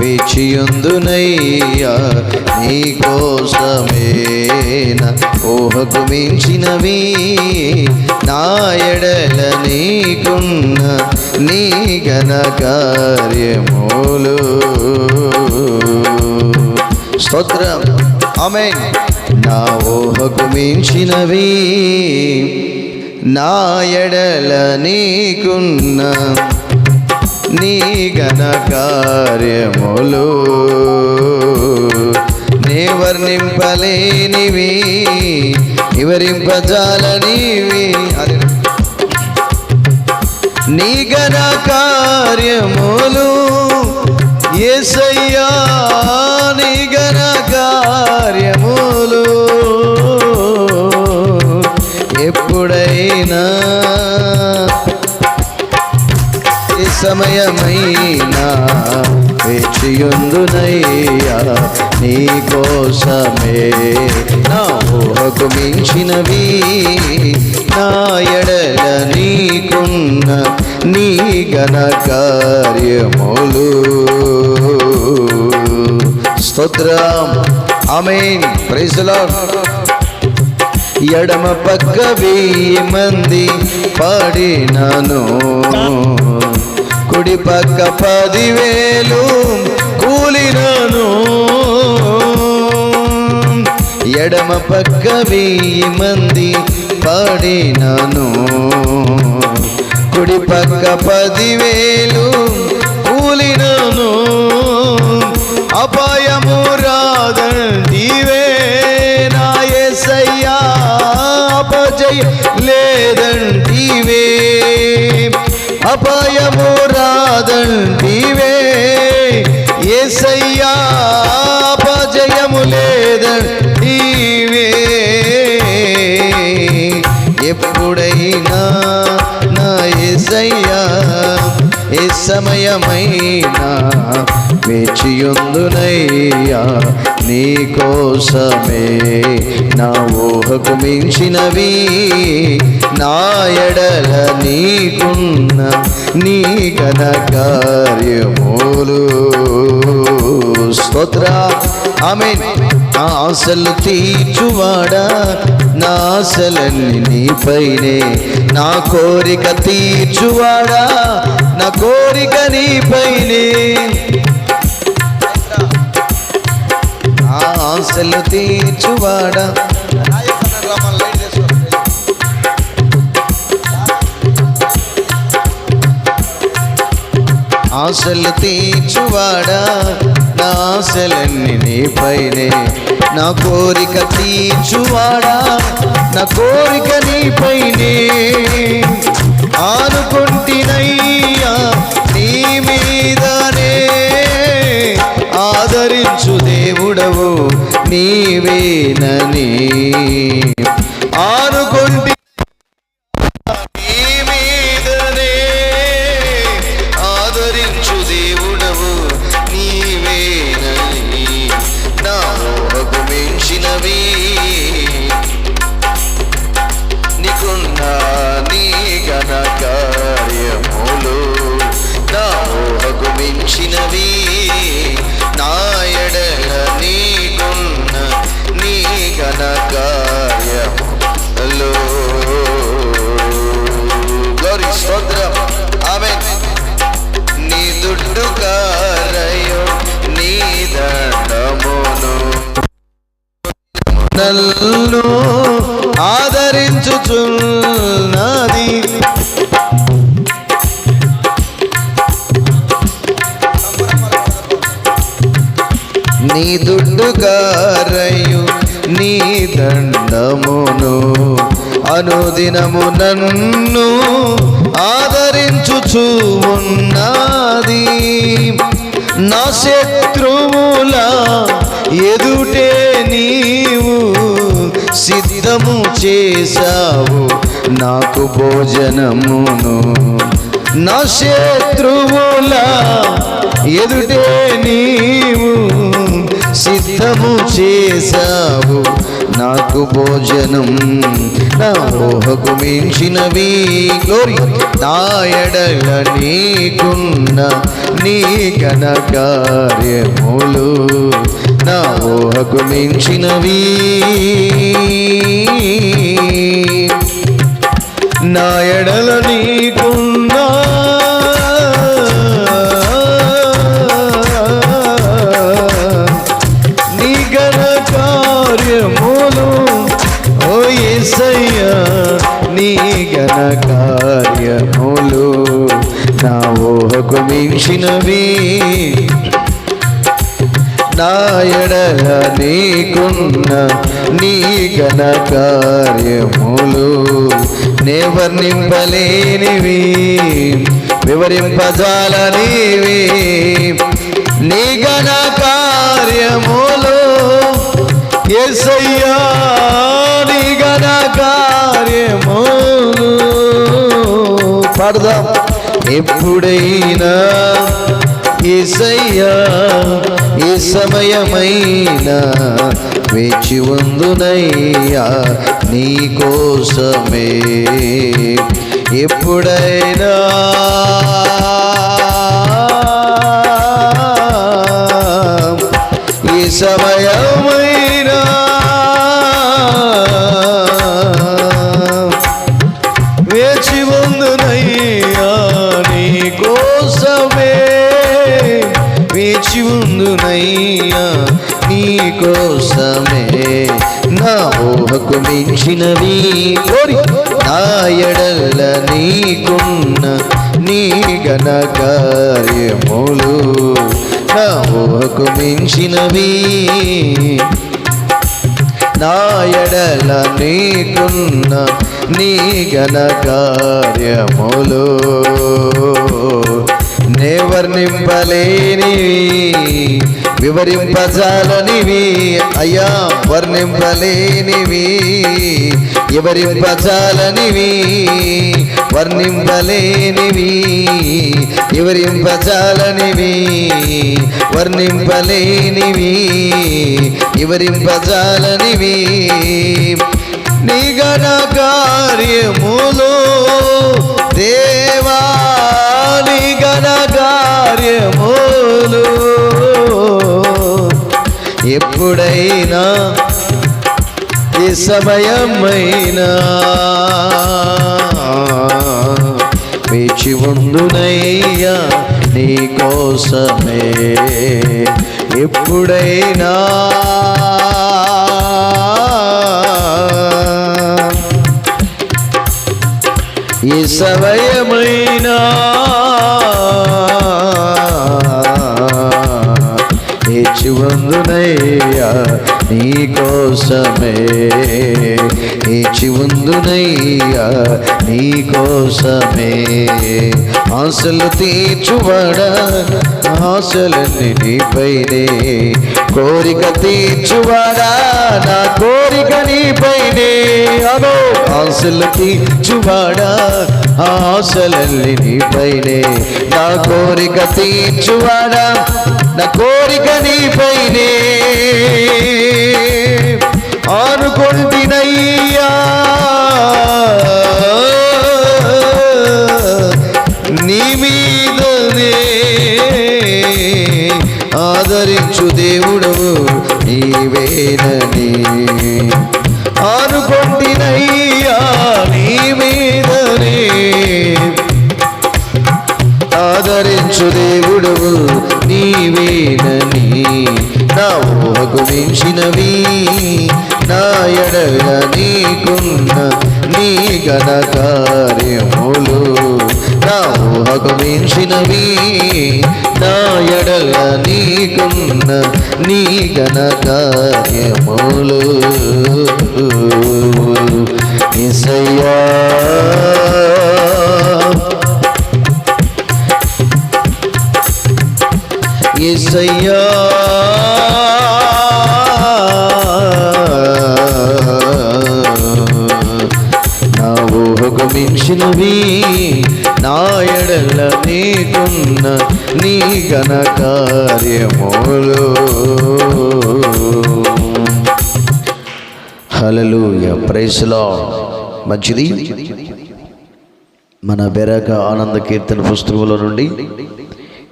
వేచియుందునయ్యా నీ కోసమేన ఊహకు మించినవి నా ఎడల నీకున్న నీ ఘన కార్యములు. స్తోత్రం. ఆమె నా ఊహకు మించినవి నా ఎడల నీకున్న నీ ఘన కార్యములు. నే వర్ణింపలేనివి వివరింపజాలనివి. అది. నీ ఘన కార్యములు ఏసయ్యా నీ ఘన కార్యములు. ఎప్పుడైనా సమయమైనా వేచియుందునయ్యా నీ కోసమే. నా ఊహకు మించినవి నా ఎడల నీకున్న నీ ఘన కార్యములు. స్తోత్రం. ఆమేన్. ప్రైజ్ ఎడమ పక్క వెయ్యి మంది పాడినాను. కుడి పక్క పదివేలు కూలినాను. ఎడమ పక్క వెయ్యి మంది పాడినాను. కుడి పక్క పదివేలు కూలినాను. అపాయము రాదండివే నా అపజయ లేదంటివే అపాయము రాదంటివే యేసయ్యా అపజయము లేదంటివే ఎప్పుడైనా నా యేసయ్యా ఏ సమయమైనా వేచియుందునయ్యా నీ కోసమే నా ఊహకు మించినవి. నా ఎడల నీకున్న నీ ఘన కార్యములు. స్తోత్ర. ఆమె ఆశలు తీర్చువాడా? నా ఆశలన్నీ నీపైనే నా కోరిక తీర్చువాడా? నా కోరిక నీపైనే ఆశలు తీర్చువాడా? ఆశలు తీర్చువాడా? నా ఆశలన్నీ నీపైనే నా కోరిక తీర్చువాడా? నా కోరిక నీపైనే ఆనుకుంటినయ్యా నీ మీదనే. ఆదరించు దేవుడవు నీవేనని. ఆనుకుంటి ఆదరించుచున్నది నీ దుడ్డు గారయు నీ దండమును అనుదినము నన్ను ఆదరించుచు ఉన్నది నా శత్రువుల ఎదుటే నీవు సిద్ధము చేశావు. నాకు భోజనమును నా శత్రువుల ఎదుటే నీవు సిద్ధము చేశావు. నాకు నాకు భోజనం నా ఊహకు మించినవి గ్లోరీ నా ఎడల నీకున్న నీ ఘన కార్యములు నా ఊహకు మించినవి కార్యములు నే వర్ణింపలేనివి వివరింపజాలనివి. నీ గణ కార్యములు ఎసయ్యా నీ గణ కార్యములు. పాడుదాం. ఎప్పుడైనా ఏసయ్యా ఏ సమయమైనా వేచి ఉందునయ్యా నీ కోసమే. ఎప్పుడైనా నాకు మించినవి కోరి నా ఎడల నీకున్న నీ గణ కార్యములు నా ఊహకు మించినవి. నా ఎడల నీకున్న నీ గణ కార్యములు నే వర్ణింపలేనివి వివరింపజాలనివి. అయ్యా వర్ణింపలేనివి వివరింపజాలనివి. వర్ణింపలేనివి వివరింపజాలనివి. వర్ణింపలేనివి వివరింపజాలనివి. నీ గణ కార్యములు దేవా నీ కార్యములు. ఎప్పుడైనా ఈ సమయమైనా వేచి ఉండునయ్యా నీ కోసమే. ఎప్పుడైనా ఈ సమయమైనా వేచి ఉందునయ్యా నీ కోసమే వేచి ఉందునయ్యా నీ కోసమే ఆశలు తీర్చువాడా ఆశలన్నీ నీపైనే కోరిక తీర్చువాడా నా కోరిక నీపైనే అదో ఆశలు తీర్చువాడా ఆశలన్నీ నీపైనే నా కోరిక తీర్చువాడా నా కోరిక నీపైనే ఆనుకొంటినయ్యా. నీ మీదనే ఆదరించు దేవుడవు నీవేనని ఆనుకొంటినయ్యా నీ మీదనే ఆదరించు దేవుడవు నీవేనని నా ఊహకు మించినవి. ఎడల నీకున్న నీ గణ కార్యములు. నా ఊహకు మించినవి నా ఎడల నీకున్న నీ గణ కార్యములు. ఇసయ్యా. ఏసయ్యా చేసినవి నాయడల నా ఎడల నీకున్న నీ ఘన కార్యములు. హలలు ప్రైస్లో మంచిది మన బెరక ఆనంద కీర్తన పుస్తకంలో నుండి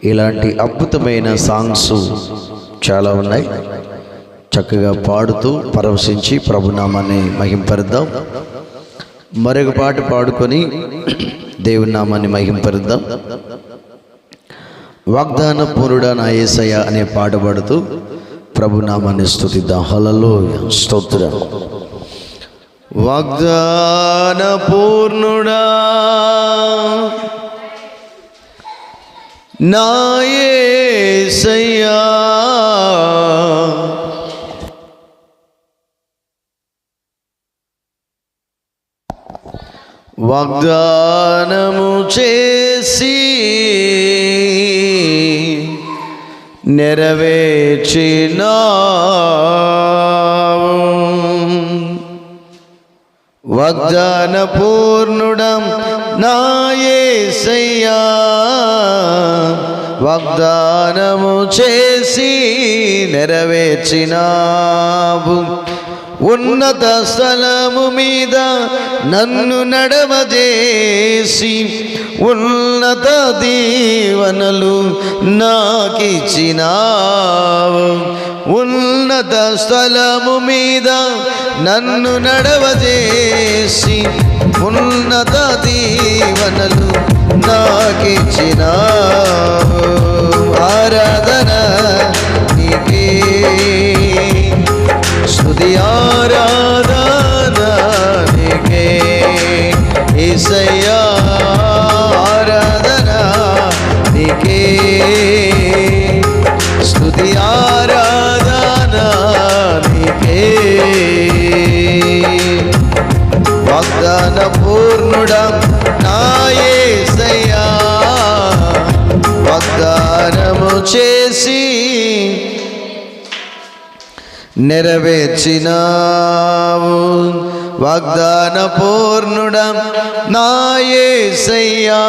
ఇలాంటి అద్భుతమైన సాంగ్స్ చాలా ఉన్నాయి. చక్కగా పాడుతూ పరవశించి ప్రభునామాన్ని మహింపరుద్దాం. మరొక పాట పాడుకొని దేవుని నామాన్ని మహింపరుద్దాం. వాగ్దాన పూర్ణుడా నా అనే పాట పాడుతూ ప్రభునామాన్ని స్థుతిద్దాం హలలో స్తోత్రం. వాగ్దాన పూర్ణుడా నా వాగ్దానము చేసి నెరవేర్చిన వాగ్దాన పూర్ణుడం నాయసయ్యా వాగ్దానము చేసి నెరవేర్చినావు. ఉన్నత స్థలము మీద నన్ను నడవజేసి ఉన్నత దీవనలు నాకిచ్చినావు. ఉన్నత స్థలము మీద నన్ను నడవజేసి ఉన్నత దీవనలు నాకిచ్చినావు. ఆరాధన నీకే స్తుతి ఆరాధన నీకే ఈసయ్యా ఆరాధన నీకే స్తుతి ఆరాధన నీకే వాగ్దాన పూర్ణుడా నాయసయ్యా వాగ్దానము చేసి నెరవేర్చినావు. వాగ్దాన పూర్ణుడం నాయసయ్యా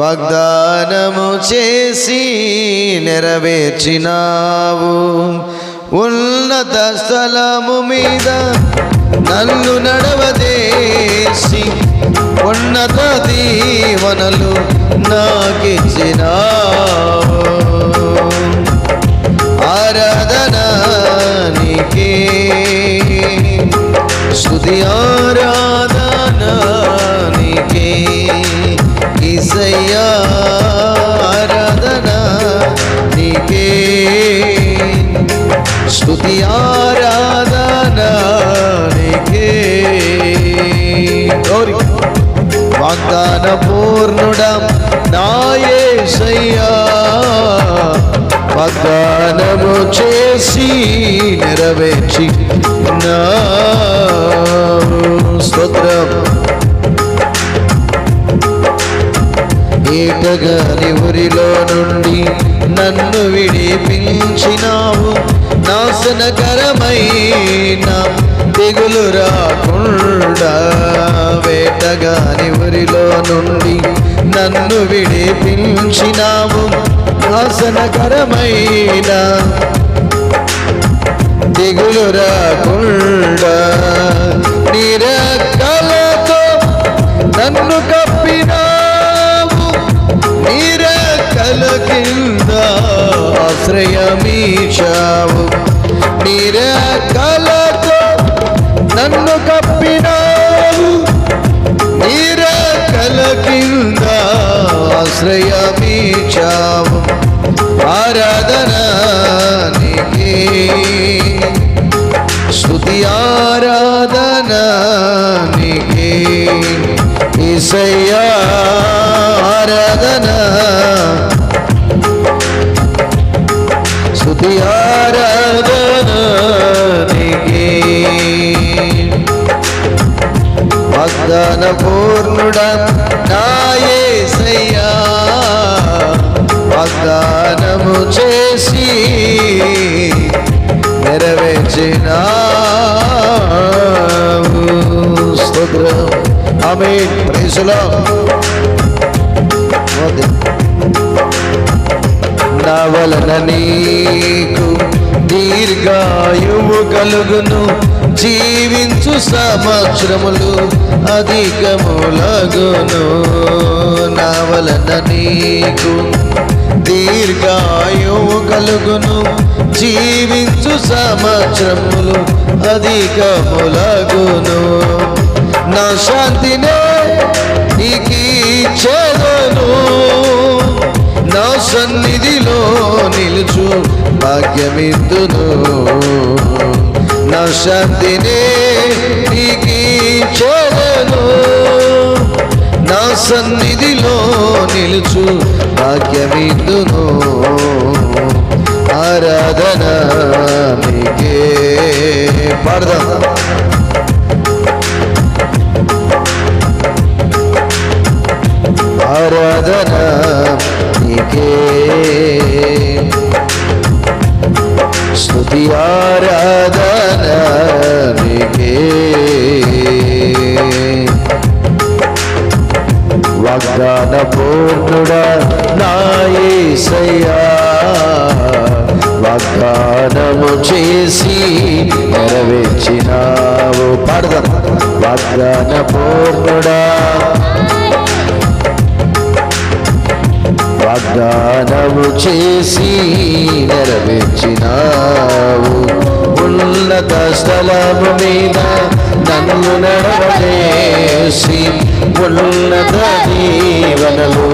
వాగ్దానము చేసి నెరవేర్చినావు. ఉన్నత స్థలము మీద నన్ను నడవదేసి ఉన్నత దీవనలు నాకిచ్చినావు. ఆరాధన స్థుతి స్తుతి ఆరాధన నీకే ఈసయ్యా ఆరాధన నీకే స్తుతి ఆరాధన వాగ్దాన పూర్ణుడం నాయసయ్యా వాగ్దానము చేసి నెరవేర్చి నా స్తోత్రం. ఏటగాని ఊరిలో నుండి నన్ను విడిపించినావు. నాశనకరమైన తెగులు రాకుండా వేటగాని ఊరిలో నుండి నన్ను విడిపించినావు ఆసనకరమైన దిగులు రాకుండా నిరకలతో నన్ను కప్పినావు. నిరకల కింద ఆశ్రయమీచావు నిరకల కావలన నీకు దీర్ఘాయువు కలుగును. జీవించు సంవత్సరములు అధికములగును. నావలన నీకు దీర్ఘాయువు కలుగును. జీవించు సంవత్సరములు అధికములగును. నా శాంతినే నీకీచెదను నా సన్నిధిలో నిలుచు భాగ్యమిద్దును నా శాంతినే నీకీచెదను నా సన్నిధిలో నిలుచు భాగ్యమిద్దును ఆరాధన నీకే. పాడదాం. నాయసయ్యా వాగ్దానము చేసి నెరవేర్చినావు. పాడదాం. వాగ్దాన పూర్ణుడా వాగ్దానము చేసి నెరవేర్చినావు. ఉన్నత స్థలము మీద నన్ను నడవలేసి ఉన్నత దీవనలు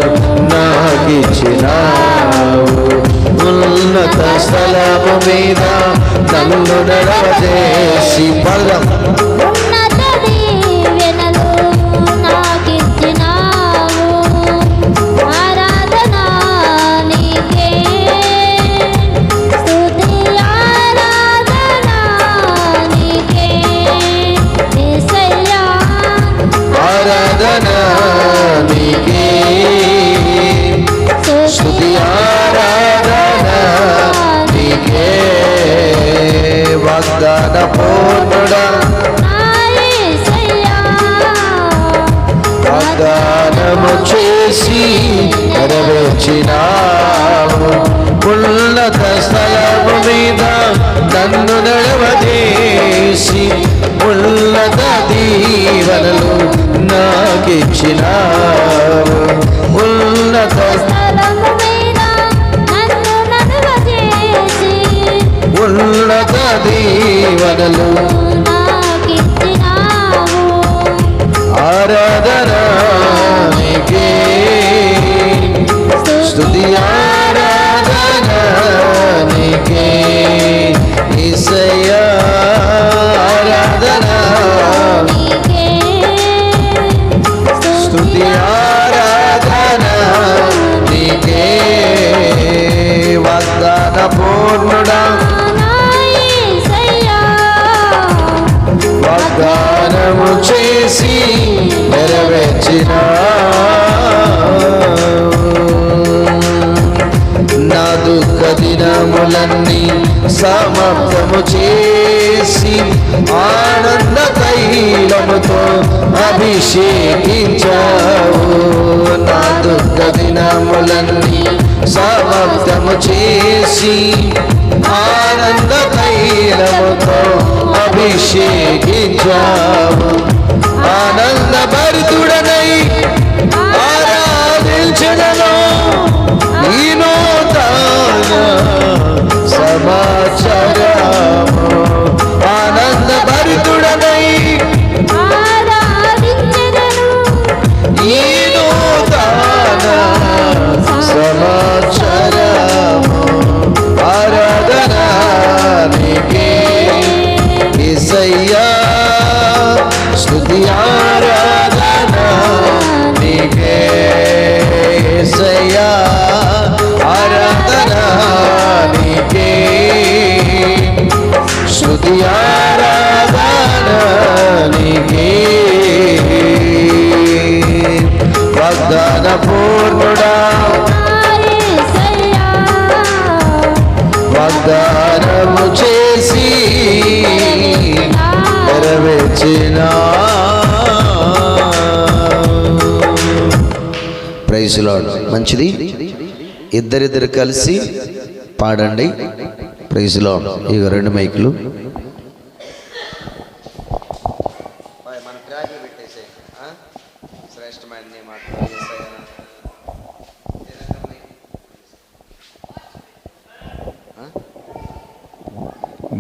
నాకిచ్చినావు. ఉన్నత స్థలము మీద నన్ను నడవలేసి పదం. ఆరాధన నీకే. స్తుతి వాగ్దాన పూర్ణుడా. వాగ్దానము చేసి నెరవేర్చినావు ఉన్నత స్థలము మీద నన్ను నడవదేసి ఉన్నత దీవెనలు నాకిచ్చినావు పాటలు ఆరాధన నీకే స్తుతి ఆరాధన నీకే ఈసయ్యా ఆరాధన. నీకే ఆరాధన నీకే వాగ్దాన పూర్ణుడా వాగ్దానము చేసి నెరవేర్చిన. నా దుఃఖ దినములన్నీ సమాప్తము చేసి ఆనంద తైలముతో అభిషేకించావు. నా దుఃఖ దినములన్నీ సమర్థము చేసి ఆనంద తైలముతో అభిషేకించావు ఆనంద భరితుడనై ఆరాధించడను నీనో సమాచారము. ఇసయ్యా ఆరాధన నీకే స్తుతి ఆరాధన నీకే వాగ్దాన పూర్ణుడా. వాగ్దానము చేసి నెరవేర్చిన ప్రైజ్ లాడ్ మంచిది? ఇద్దరిద్దరు కలిసి పాడండి. ప్రైజ్లో ఇక రెండు మైకులు.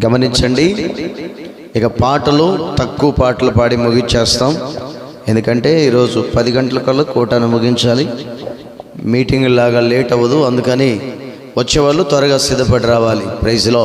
గమనించండి. ఇక పాటలు తక్కువ పాటలు పాడి ముగించేస్తాం ఎందుకంటే ఈరోజు పది గంటల కల్లా కోటాను ముగించాలి. మీటింగ్ లాగా లేట్ అవ్వదు అందుకని వచ్చేవాళ్ళు త్వరగా సిద్ధపడి రావాలి. ప్రైజ్లో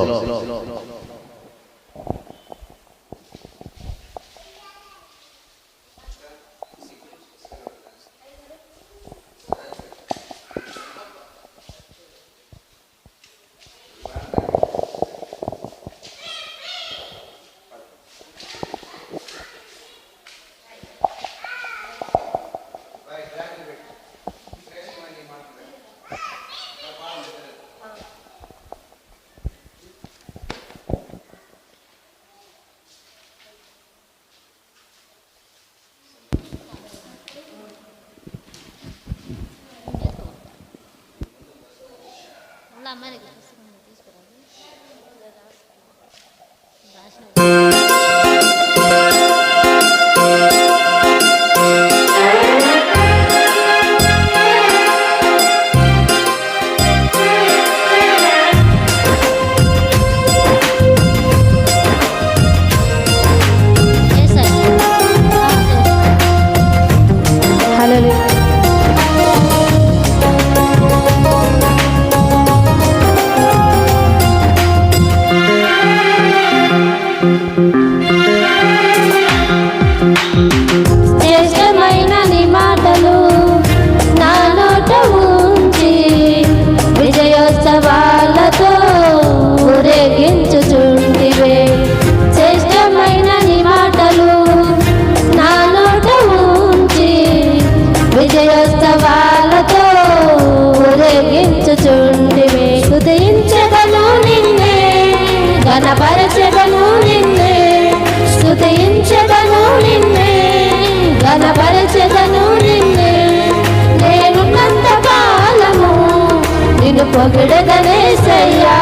నిన్ను పొగిడదనేసయ్యా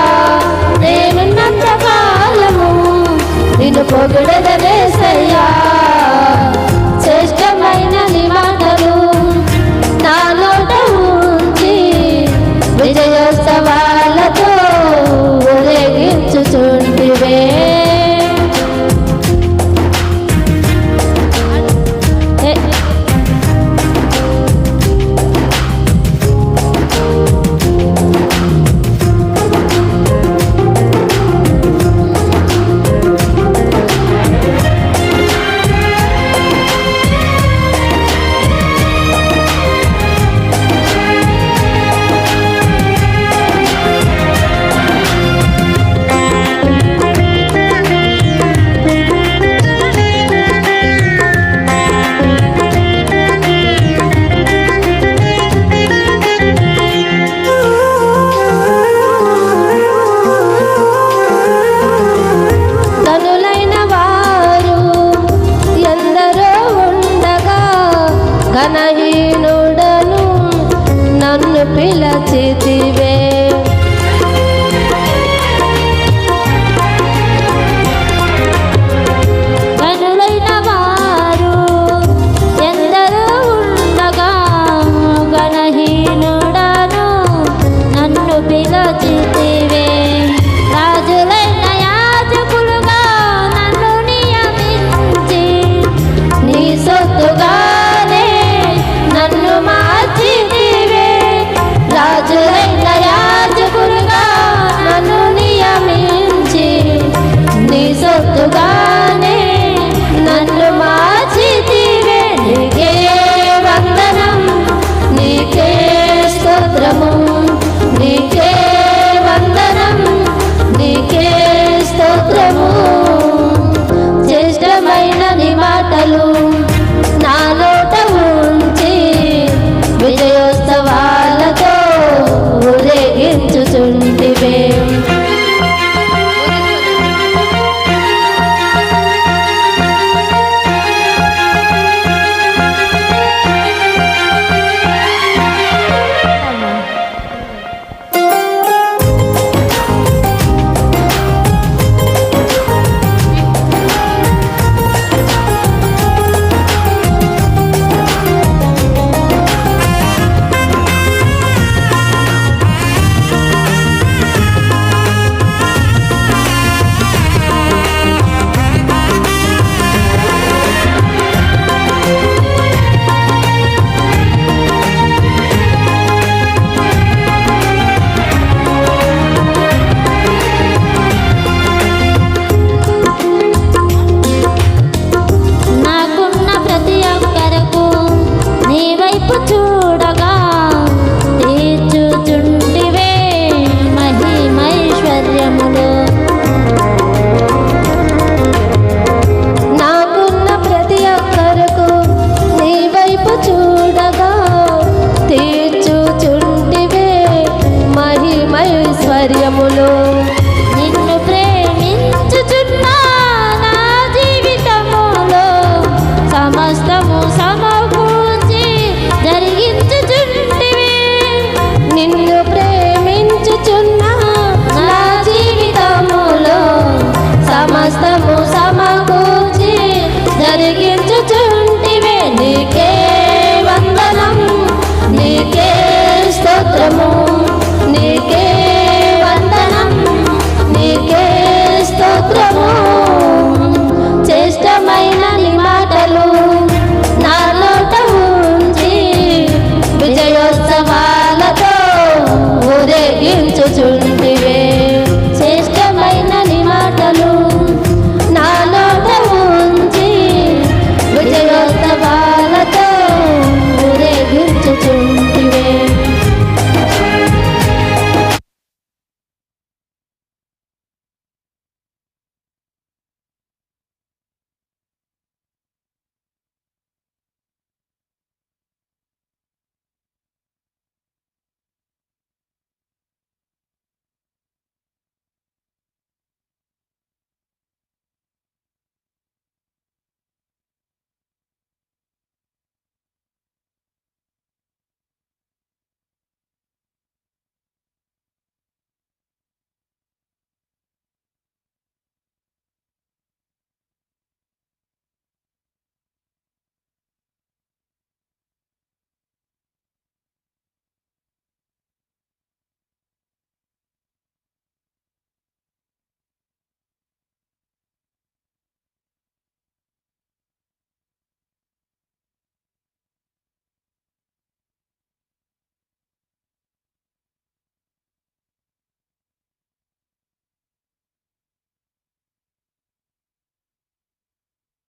నేనున్నంత కాలము నిన్ను పొగిడదనేసయ్యా కలిగించుచుంటివే నీకే వందనం నీకే స్తోత్రము.